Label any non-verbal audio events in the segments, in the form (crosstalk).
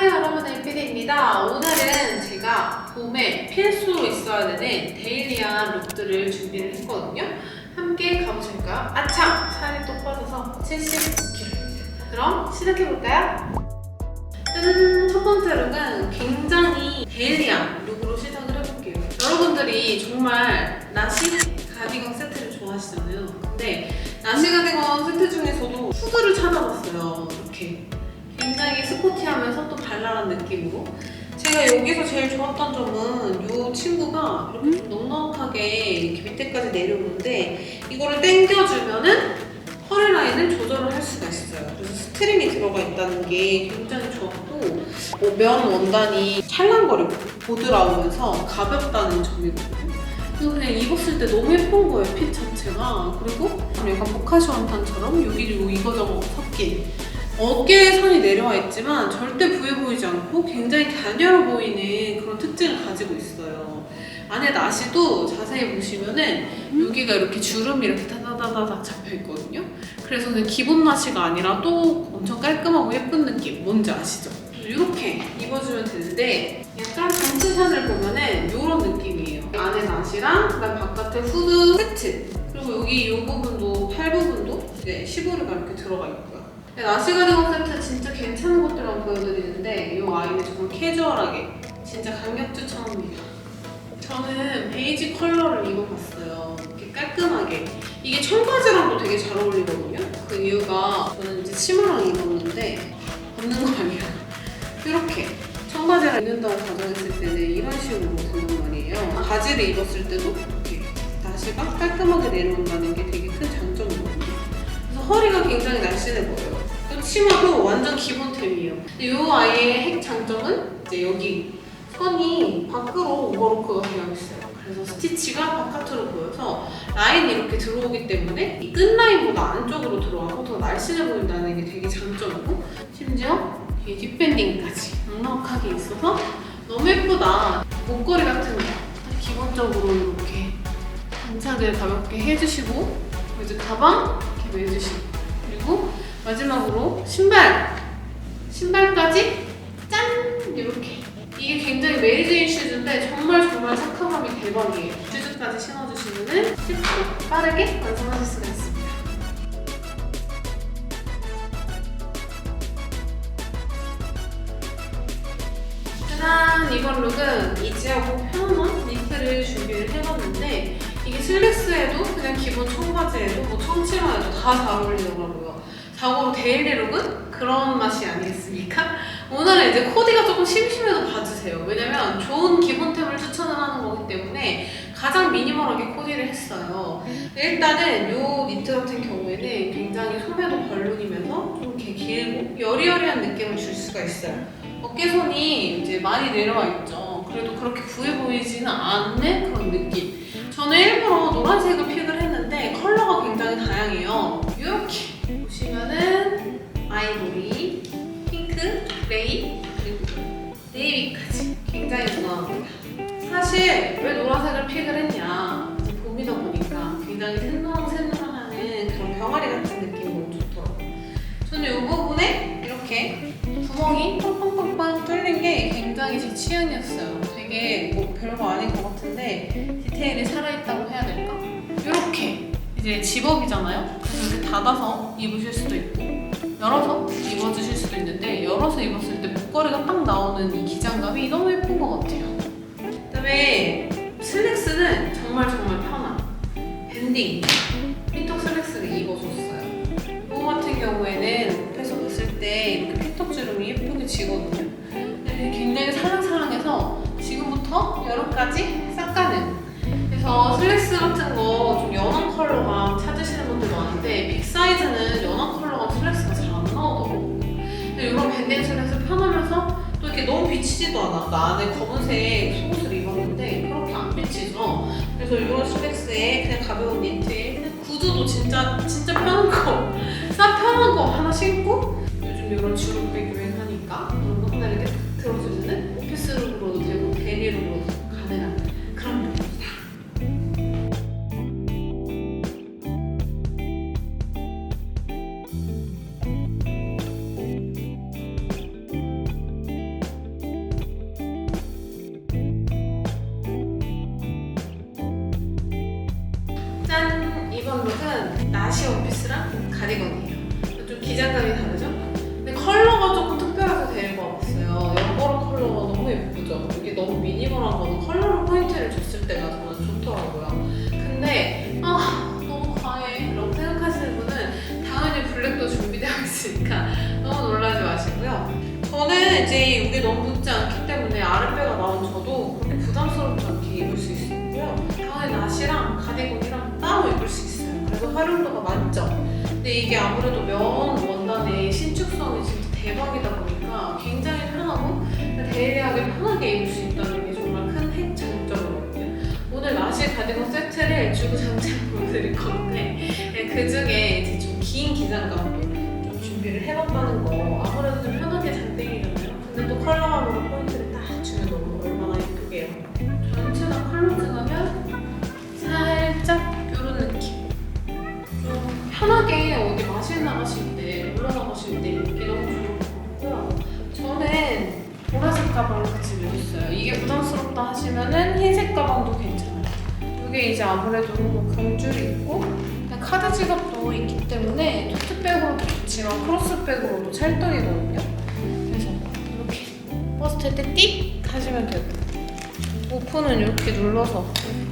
안녕하세요 여러분 엘피디입니다. 오늘은 제가 봄에 필수로 있어야 되는 데일리한 룩들을 준비를 했거든요. 함께 가보실까요? 아참! 살이 또 빠져서 79kg입니다. 그럼 시작해볼까요? 짜잔! 첫 번째 룩은 굉장히 데일리한 룩으로 시작을 해볼게요. 여러분들이 정말 나시 가디건 세트를 좋아하시잖아요. 근데 나시 가디건 세트 중에서도 후드를 찾아봤어요. 이렇게 굉장히 스포티하면서 또 발랄한 느낌으로 제가 여기서 제일 좋았던 점은 이 친구가 이렇게 좀 넉넉하게 이렇게 밑에까지 내려오는데 이거를 당겨주면은 허리 라인을 조절을 할 수가 있어요. 그래서 스트링이 들어가 있다는 게 굉장히 좋았고 뭐 면 원단이 찰랑거리고 보드라우면서 가볍다는 점이거든요. 그래서 그냥 입었을 때 너무 예쁜 거예요, 핏 자체가. 그리고 약간 보카시 원단처럼 여기로 이거저거 섞인 어깨에 선이 내려와 있지만 절대 부해 보이지 않고 굉장히 가녀려 보이는 그런 특징을 가지고 있어요. 안에 나시도 자세히 보시면은 여기가 이렇게 주름이 이렇게 다다다다닥 잡혀 있거든요. 그래서 기본 나시가 아니라 또 엄청 깔끔하고 예쁜 느낌 뭔지 아시죠? 이렇게 입어주면 되는데 약간 전체샷을 보면은 이런 느낌이에요. 안에 나시랑 그다음 바깥에 후드 세트 그리고 여기 이 부분도 팔 부분도 이제 시보르가 이렇게 들어가 있고요. 나시 가디건 세트 진짜 괜찮은 것들만 보여드리는데 이 아이는 정말 캐주얼하게 진짜 강력 추천합니다. 저는 베이지 컬러를 입어봤어요. 이렇게 깔끔하게. 이게 청바지랑도 되게 잘 어울리거든요. 그 이유가 저는 이제 치마랑 입었는데 벗는 거 아니야. (laughs) 이렇게 청바지랑 입는다고 가정했을 때는 이런 식으로 된단 말이에요. 바지를 입었을 때도 이렇게 나시가 깔끔하게 내려온다는 게 되게 큰 장점이거든요. 그래서 허리가 굉장히 날씬해 보여요. 또 치마도 완전 기본템이에요. 이 아이의 핵 장점은 이제 여기 선이 밖으로 오버로크가 되어 있어요. 그래서 스티치가 바깥으로 보여서 라인이 이렇게 들어오기 때문에 이 끝라인보다 안쪽으로 들어와서 더 날씬해 보인다는 게 되게 장점이고 심지어 이 뒷밴딩까지 (laughs) 넉넉하게 있어서 너무 예쁘다. 목걸이 같은 거 기본적으로 이렇게 장착을 가볍게 해주시고 이제 가방 이렇게 매주시고 그리고 마지막으로 신발. 신발까지? 짠! 이렇게. 이게 굉장히 메리제인 슈즈인데 정말 정말 착화감이 대박이에요. 슈즈까지 신어주시면은 쉽고 빠르게 완성하실 수가 있습니다. 짜잔! 이번 룩은 이지하고 편안한 니트를 준비를 해봤는데 이게 슬랙스에도 그냥 기본 청바지에도 뭐 청치마에도 다 잘 어울리더라고요 자고로 데일리 룩은 그런 맛이 아니겠습니까? 오늘은 이제 코디가 조금 심심해도 봐주세요. 왜냐면 좋은 기본템을 추천을 하는 거기 때문에 가장 미니멀하게 코디를 했어요. 일단은 이 니트 같은 경우에는 굉장히 소매도 벌룬이면서 좀 이렇게 길고 여리여리한 느낌을 줄 수가 있어요. 어깨선이 이제 많이 내려와 있죠. 그래도 그렇게 부해 보이지는 않는 그런 느낌. 저는 일부러 노란색을 픽을 했는데 컬러가 굉장히 다양해요. 이렇게 보시면은 아이보리, 핑크, 그레이, 그리고 네이비까지 굉장히 무난합니다. 사실 왜 노란색을 픽을 했냐 봄이다 보니까 굉장히 새노랑새노랑하는 그런 병아리 같은 느낌이 너무 좋더라고요. 저는 이 부분에 이렇게 구멍이 뻥뻥뻥뻥 뚫린 게 굉장히 제 취향이었어요. 되게 뭐 별거 아닌 것 같은데 디테일이 살아있다고 해야 될까? 이렇게 이제 집업이잖아요. 닫아서 입으실 수도 있고 열어서 입어주실 수도 있는데 열어서 입었을 때 목걸이가 딱 나오는 이 기장감이 너무 예쁜 것 같아요. 그다음에 슬랙스는 정말 정말 편한 밴딩 피턱 슬랙스를 입어줬어요. 이거 같은 경우에는 옆에서 봤을 때 이렇게 피턱 주름이 예쁘게 지거든요. 근데 굉장히 살랑살랑해서 지금부터 여름까지 싹 가는 그래서 슬랙스 같은 거 슬랙스 편하면서 또 이렇게 너무 비치지도 않아. 나 안에 검은색 속옷을 입었는데 그렇게 안 비치죠. 그래서 이런 슬랙스에 그냥 가벼운 니트에 구두도 진짜 진짜 편한 거, (laughs) 싹 편한 거 하나 신고 요즘 이런 주름백 유행하니까 이런 거 하나 이렇게 들어주는 오피스룩으로도 되고 나시 원피스랑 가디건이에요. 좀 기장감이 다르죠? 근데 컬러가 조금 특별해서 데리고 와봤어요. 연보라 컬러가 너무 예쁘죠? 이게 너무 미니멀한 거는 컬러로 포인트를 줬을 때가 저는 좋더라고요. 근데 아 너무 과해 라고 생각하시는 분은 당연히 블랙도 준비되어 있으니까 너무 놀라지 마시고요. 저는 이제 이게 너무 붙지 않기 때문에 아랫배가 나온 저도 그렇게 부담스럽지 않게 입을 수 있고요. 당연히 나시랑 활용도가 많죠. 근데 이게 아무래도 면 원단의 신축성이 진짜 대박이다 보니까 굉장히 편하고 데일리하게 편하게 입을 수 있다는 게 정말 큰 핵 장점이거든요. 오늘 나시 가디건 세트를 주구장창 보여드릴 건데 그 중에 이제 좀 긴 기장감도 좀 준비를 해봤다는 거 아무래도 좀 편하게 장땡이잖아요. 근데 또 컬러감으로 포인트를 딱 주면 너무 얼마나 예쁘게요. 전체 다 컬러징하면 나가실 때, 나가실 때 입기 너무 좋을 것 같고요. 저는 보라색 가방을 같이 메셨어요. 이게 부담스럽다 하시면은 흰색 가방도 괜찮아요. 이게 이제 아무래도 뭐 금줄이 있고 카드 지갑도 있기 때문에 토트백으로도 좋지만 크로스백으로도 찰떡이거든요. 그래서 이렇게 버스트 때띡 하시면 되고 오픈은 이렇게 눌러서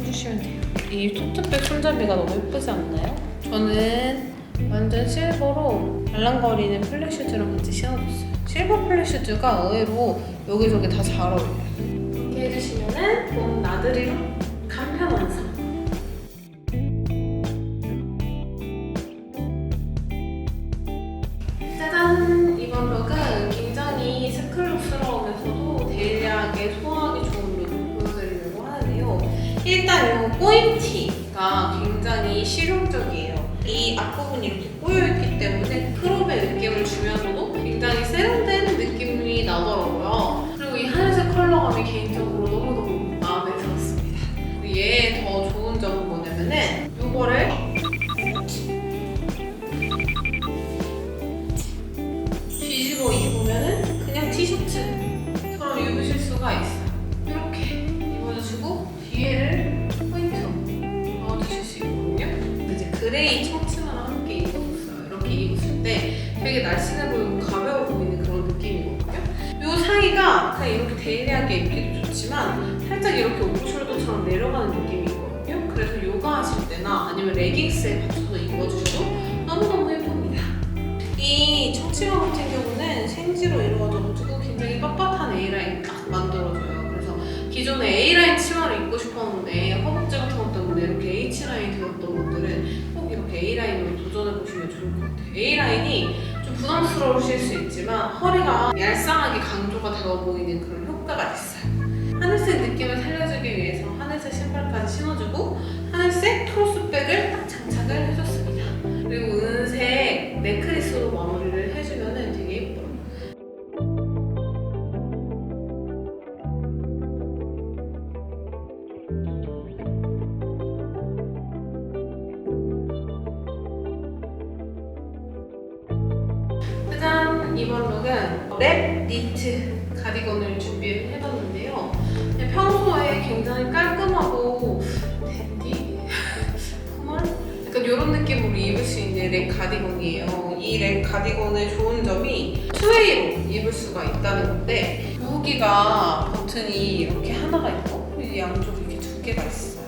해주시면 돼요. 이 토트백 손잡이가 너무 예쁘지 않나요? 저는 완전 실버로 말랑거리는 플랫슈즈랑 같이 신어줬어요. 실버 플랫슈즈가 의외로 여기저기 다 잘 어울려요. 이렇게 해주시면은 봄 나들이로 간편 완성. 짜잔! 이번 룩은 굉장히 스클룩스러우면서도 데일리하게 소화하기 좋은 룩을 보여드리려고 하는데요. 일단 이 꼬임티가 굉장히 실용적이에요. 이 앞부분이 이렇게 꼬여있기 때문에 크롭의 느낌을 주면서도 굉장히 세련된 느낌이 나더라고요. 그리고 이 하늘색 컬러감이 개인적으로 너무 데일리하게 입기도 좋지만 살짝 이렇게 오프숄더처럼 내려가는 느낌이거든요. 그래서 요가 하실 때나 아니면 레깅스에 맞춰서 입어주셔도 너무너무 예쁩니다. 이 청치마 같은 경우는 생지로 이루어져가지고 굉장히 빳빳한 A라인 딱 만들어줘요. 그래서 기존에 A라인 치마를 입고 싶었는데 허벅지 같은 것 때문에 이렇게 H라인이 되었던 분들은 꼭 이렇게 A라인으로 도전해보시면 좋을 것 같아요. A라인이 좀 부담스러우실 수 있지만 허리가 얄쌍하게 강조가 되어 보이는 그런 효과가 있어요. 하늘색 느낌을 살려주기 위해서 하늘색 신발까지 신어주고 하늘색 크로스백을 딱 장착을 해줬습니다. 그리고 은색 넥클리스로 마무리를 해주면 되게 예뻐요. 짜잔! 이번 룩은 랩 니트 가디건을 준비를 해봤는데요. 평소에 굉장히 깔끔하고 댄디? (laughs) 그만? 약간 이런 느낌으로 입을 수 있는 렉 가디건이에요. 이 렉 가디건의 좋은 점이 투웨이로 입을 수가 있다는 건데 여기가 버튼이 이렇게 하나가 있고 이 양쪽에 이렇게 두 개가 있어요.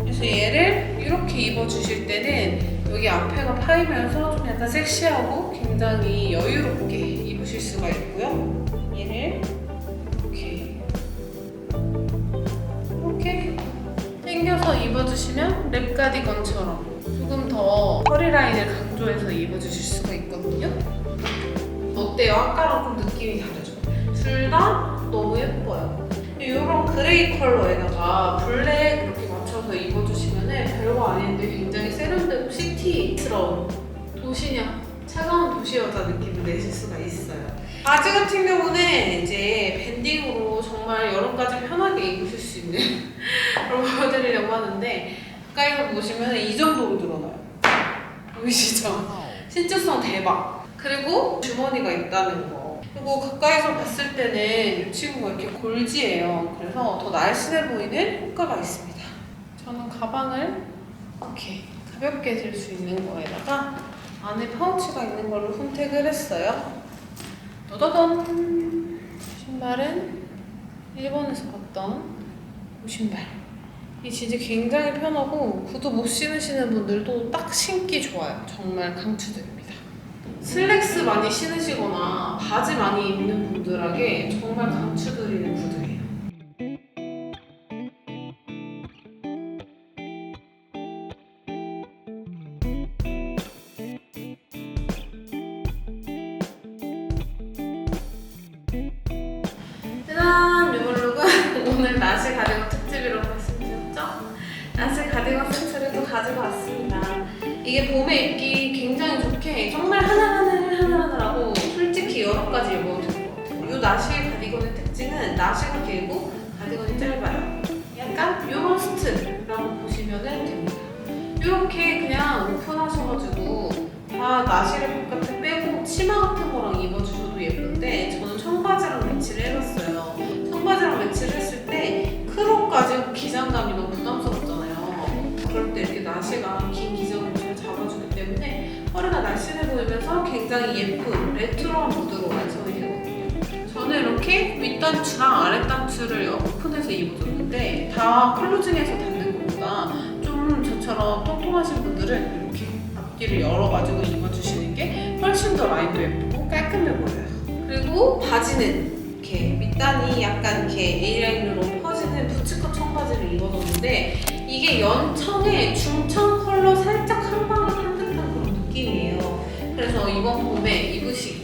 그래서 얘를 이렇게 입어주실 때는 여기 앞에가 파이면서 좀 약간 섹시하고 굉장히 여유롭게 입으실 수가 있고요. 당겨서 입어주시면 랩 가디건처럼 조금 더 허리 라인을 강조해서 입어주실 수가 있거든요. 어때요? 아까랑 좀 느낌이 다르죠? 둘 다 너무 예뻐요. 이런 그레이 컬러에다가 블랙 이렇게 맞춰서 입어주시면 별거 아닌데 굉장히 세련되고 시티스러운 도시녀, 차가운 도시 여자 느낌을 내실 수가 있어요. 바지 같은 경우는 이제 밴딩으로 정말 여름까지 편하게 입으실 수 있는 걸 보여드리려고 하는데 가까이서 보시면 이 정도로 늘어나요. 보이시죠? 신축성 대박. 그리고 주머니가 있다는 거. 그리고 가까이서 봤을 때는 이 친구가 이렇게 골지예요. 그래서 더 날씬해 보이는 효과가 있습니다. 저는 가방을 이렇게 가볍게 들 수 있는 거에다가 안에 파우치가 있는 걸로 선택을 했어요. 도도돈 신발은 일본에서 봤던 이 신발. 이 진짜 굉장히 편하고 구두 못 신으시는 분들도 딱 신기 좋아요. 정말 강추드립니다. 슬랙스 많이 신으시거나 바지 많이 입는 분들에게 이게 봄에 입기 굉장히 좋게 정말 하나하나를 하나하나라고 솔직히 여러 가지 입어도 될것 같아요. 이 나시 가디건의 특징은 나시가 길고 가디건이 짧아요. 약간 요런 스트라고 보시면 됩니다. 이렇게 그냥 오픈하셔가지고 다 나시를 바깥에 빼고 치마 같은 거랑 입어주셔도 예쁜데 저는 청바지랑 매치를 해봤어요. 청바지랑 매치를 했을 때 크롭까지 기장감이 너무 부담스럽잖아요. 그럴 때 이렇게 나시가 긴 기장을 허리가 날씬해 보이면서 굉장히 예쁜 레트로한 무드로 완성이 되거든요. 저는 이렇게 윗단추랑 아랫단추를 오픈해서 입어줬는데 다 클로징해서 닫는 것보다 좀 저처럼 통통하신 분들은 이렇게 앞뒤를 열어가지고 입어주시는 게 훨씬 더 라인도 예쁘고 깔끔해 보여요. 그리고 바지는 이렇게 밑단이 약간 이렇게 A라인으로 퍼지는 부츠컷 청바지를 입어줬는데 이게 연청의 중청 컬러 살짝 한 방 그래서 이번 봄에 입으시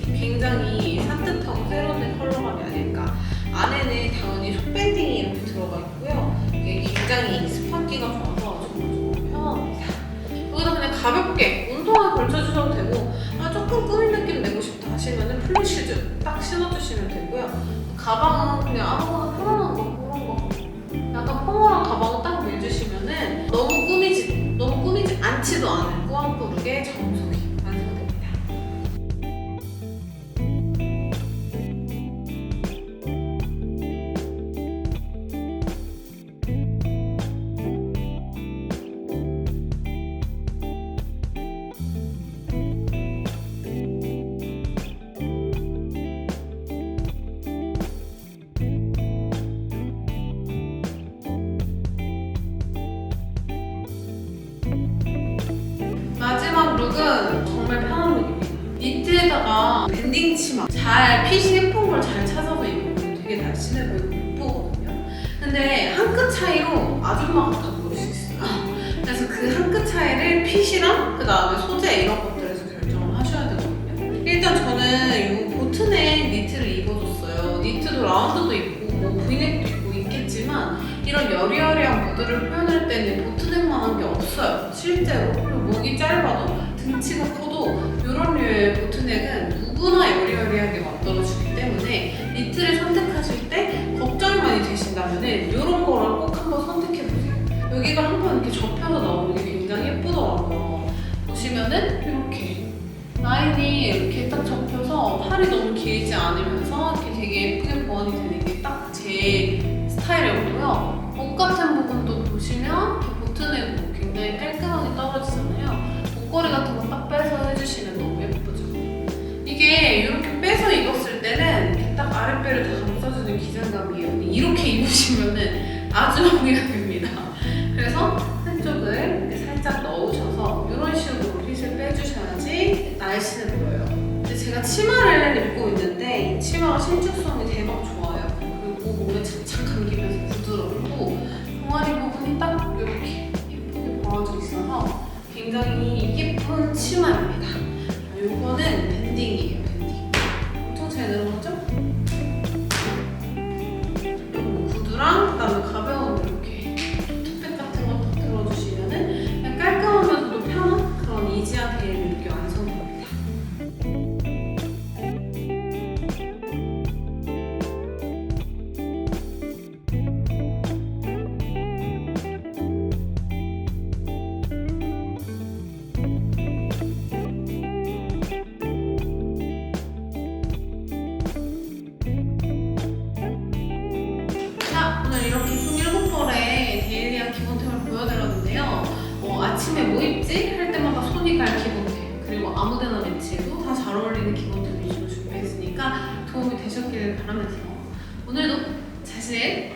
치마 잘 핏이 예쁜 걸 잘 찾아서 입으면 되게 날씬해 보이고 예쁘거든요. 근데 한 끗 차이로 아줌마 같아 보일 수 있어요. 그래서 그 한 끗 차이를 핏이랑 그 다음에 소재 이런 것들에서 결정을 하셔야 되거든요. 일단 저는 이 보트넥 니트를 입어줬어요. 니트도 라운드도 있고 뭐 브이넥도 있고 있겠지만 이런 여리여리한 무드를 표현할 때는 보트넥만한 게 없어요. 실제로. 그리고 목이 짧아도 등치가 커도 이런 류의 보트넥은 누구나 여리여리하게 만들어주기 때문에 니트를 선택하실 때 걱정이 많이 되신다면 이런 거를 꼭 한번 선택해보세요. 여기가 한번 이렇게 접혀서 나오는 게 굉장히 예쁘더라고요. 보시면은 이렇게 라인이 이렇게 딱 접혀서 팔이 너무 길지 않으면서 이렇게 되게 예쁘게 보완이 되는 게 딱 제 스타일이었고요. 목 같은 부분도 보시면 보트넥으로 굉장히 깔끔하게 떨어지잖아요. 목걸이 같은 아주 마음이랍니다. 그래서 한쪽을 살짝 넣으셔서 이런 식으로 핏을 빼주셔야지 날씬해 보여요. 근데 제가 치마를 입고 있는데 이 치마가 신축성이 대박 좋아요. 그리고 몸에 착착 감기면서 부드럽고 동아리 부분이 딱 이렇게 예쁘게 벌어져 있어서 굉장히 예쁜 치마입니다. 이거는 옷에 뭐 입지? 할 때마다 손이 갈 기본템 그리고 아무데나 매치해도 다 잘 어울리는 기본템 위주로 준비했으니까 도움이 되셨기를 바라면서 오늘도 자신의